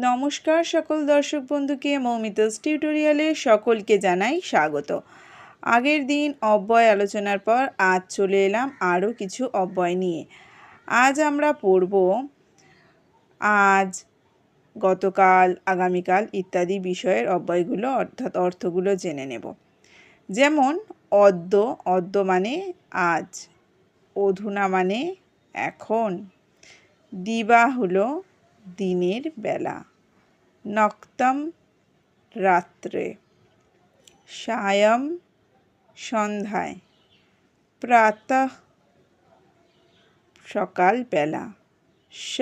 নমস্কার সকল দর্শক বন্ধুকে মৌমিতাস টিউটোরিয়ালে সকলকে জানাই স্বাগত। আগের দিন অব্যয় আলোচনার পর আজ চলে এলাম আরও কিছু অব্যয় নিয়ে। আজ আমরা পড়ব, আজ গতকাল, আগামীকাল ইত্যাদি বিষয়ের অব্যয়গুলো, অর্থাৎ অর্থগুলো জেনে নেব। যেমন, অদ্য অদ্য মানে আজ, অধুনা মানে এখন, দিবা হলো দিনের বেলা। নক্তম রাত্রে। সায়ম সন্ধ্যায়। প্রাতঃ সকালবেলা। স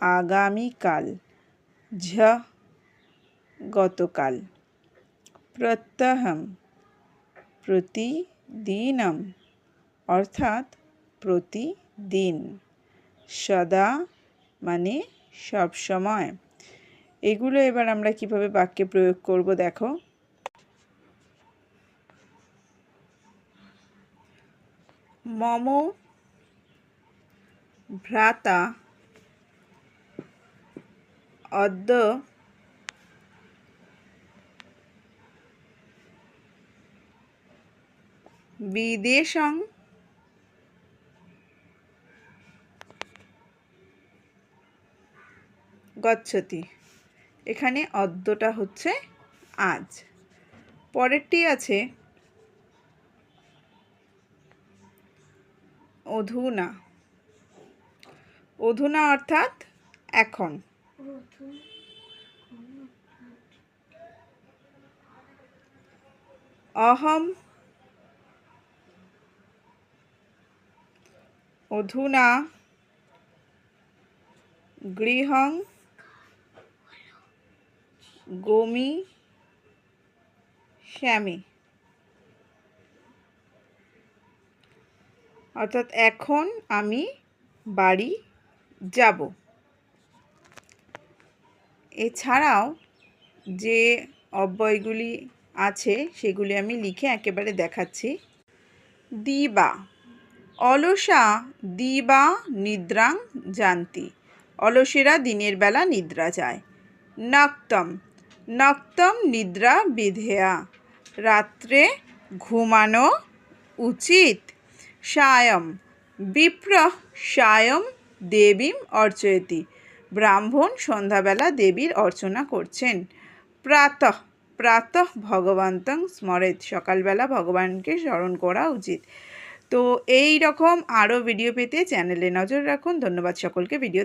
আগামীকাল। ঝ গতকাল। প্রত্যহম প্রতিদিনম। অর্থাৎ প্রতিদিন। সদা মানে সব সময়। এগুলো এবার আমরা কীভাবে বাক্যে প্রয়োগ করব দেখো। মম ভ্রাতা অদ্য বিদেশং গচ্ছতি। এখানে অদ্যটা হচ্ছে আজ। পরেরটি আছে অধুনা। অধুনা অর্থাৎ এখন। অহম অধুনা গৃহং গমি, শ্যামি। অর্থাৎ এখন আমি বাড়ি যাব। এছাড়াও যে অব্যয়গুলি আছে, সেগুলি আমি লিখে একেবারে দেখাচ্ছি। দিবা। অলসা দিবা নিদ্রাং জানতি। অলসেরা দিনের বেলা নিদ্রা যায়। নক্তম। নক্তম নিদ্রা বিধেয়া। রাত্রে ঘুমানো উচিত। সায়ম বিপ্র সায়ম দেবীম অর্চয়তি। ব্রাহ্মণ সন্ধ্যাবেলা দেবীর অর্চনা করছেন। প্রাতঃ প্রাতঃ ভগবন্তং স্মরেত। সকালবেলা ভগবানকে স্মরণ করা উচিত। তো এই রকম আরও ভিডিও পেতে চ্যানেলে নজর রাখুন। ধন্যবাদ সকলকে। ভিডিও